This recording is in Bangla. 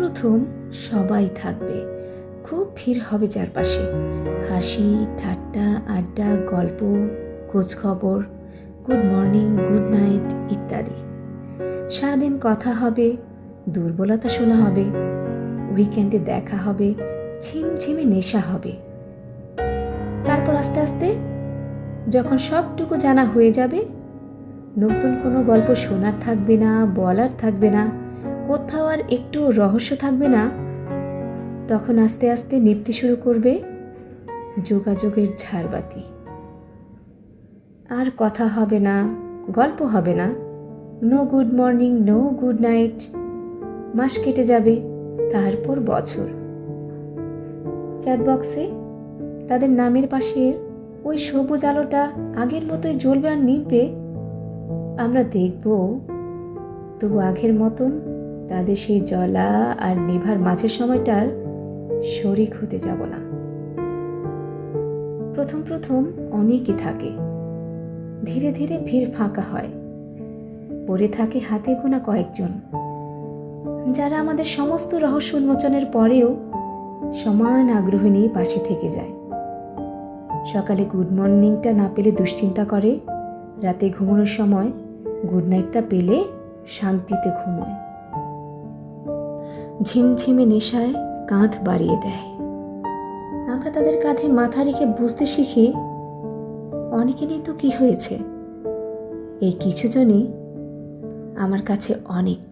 প্রথম সবাই থাকবে। খুব ভিড় হবে চারপাশে। হাসি, ঠাট্টা, আড্ডা, গল্প, খোঁজখবর গুড মর্নিং গুড নাইট ইত্যাদি। সারাদিন কথা হবে, দুর্বলতা শোনা হবে উইকেন্ডে দেখা হবে, ঝিমঝিমে নেশা হবে। তারপর আস্তে আস্তে যখন সবটুকু জানা হয়ে যাবে, নতুন কোনো গল্প শোনার থাকবে না, বলার থাকবে না কোথাও আর একটু রহস্য থাকবে না? তখন আস্তে আস্তে নিপতে শুরু করবে যোগাযোগের ঝাড়বাতি। আর কথা হবে না, গল্প হবে না। No good morning no good night মাস কেটে যাবে, তারপর বছর। চ্যাট বক্সে তাদের নামের পাশে ওই সবুজ আলোটা আগের মতোই জ্বলবে আর নিভবে। আমরা দেখব, তবু আগের মতন তাদের সেই জলা আর নিভার মাঝের সময়টার শরিক হতে যাব না। প্রথম প্রথম অনেকই থাকে। ধীরে ধীরে ভিড় ফাঁকা হয়। পড়ে থাকে হাতে গোনা কয়েকজন। যারা আমাদের সমস্ত রহস্য উন্মোচনের পরেও সমান আগ্রহ নিয়ে পাশে থেকে যায়। সকালে গুড মর্নিংটা না পেলে দুশ্চিন্তা করে। রাতে ঘুমানোর সময় গুড নাইটটা পেলে শান্তিতে ঘুমোয়। ঝিমঝিমে নেশায় কাঁধ বাড়িয়ে দেয়। আমরা তাদের কাঁধে মাথা রেখে বুঝতে শিখি, অনেকেরই তো কি হয়েছে। এই কিছুজনই আমার কাছে অনেক।